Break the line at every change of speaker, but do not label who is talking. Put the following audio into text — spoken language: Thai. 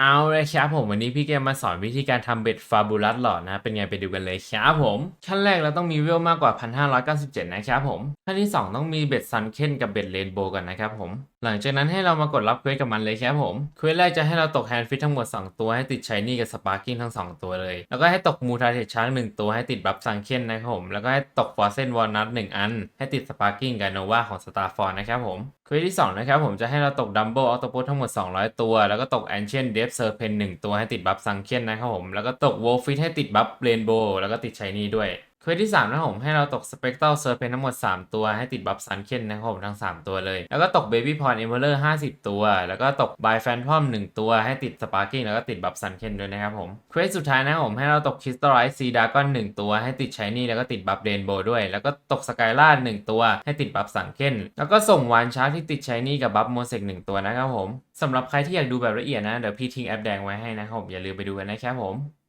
เอาเลยครับผมวันนี้พี่เกมมาสอนวิธีการทำเบ็ดฟาบูลัสหลอดนะ เป็นไงไปดูกันเลยครับผม ขั้นแรกเราต้องมีเวลมากกว่า 1597 นะครับผม ขั้นที่ 2 ต้องมีเบ็ดซันเคนกับเบ็ดเรนโบวก่อนนะครับผม หลังจากนั้นให้เรามากดรับเควสกับมันเลยครับผมเควสแรกจะให้เราตกแฮนด์ฟิตทั้งหมด 2 ตัวให้ติดชายนี่กับสปาร์กิ้งทั้ง 2 ตัวเลย แล้วก็ให้ตกมูทาเทชช้างตัวให้ติดบัฟซันเคนนะครับผมแล้วก็ให้ตกฟอร์เซนวอลนัท1อัน ให้ติดสปาร์กิ้งกับโนวาของสตาร์ฟอร์นะครับผมเควสที่2นะครับผมจะให้เราตกดัมเบิลออโตโพทั้งหมด 200 ตัว แล้วก็ตกแอนเชนเดฟเซอร์เพนหนึ่งตัวให้ติดบัฟซังเคนนะครับผม แล้วก็ตกโวลฟิตให้ติดบัฟเรนโบว์แล้วก็ติดชายนี่ด้วย เควสที่3นะผมให้เราตกสเปก t ต l เซอร์เพนทั้งหมด 3 ตัวให้ติดบัฟซันเคนนะครับผมทั้ง 3 ตัวเลย แล้วก็ตกเบบี้พรเอเวอร์เลอร์50 ตัว แล้วก็ตกบายแฟนทอม1 ตัวให้ติดสปาร์กิ้งแล้วก็ติดบัฟซันเคนด้วยนะครับผมเควสสุดท้ายนะผมให้เราตกคริสตัลไลท์ซีดากอน1ตัวให้ติดชายนี่แล้วก็ติดบัฟเรนโบว์ด้วย แล้วก็ตกสกายล่า1ตัวให้ติดบัฟซันเคนแล้วก็ส่งวานชาร์ที่ติดชายนี่กับบัฟโมเสก1ตัวนะครับผมสำหรับใครที่อยากดูแบบละเอียดนะเดี๋ยวพี่ทิ้งแอปแดงไว้ให้นะครับผมอย่าลืมไปดูกันนะครับผม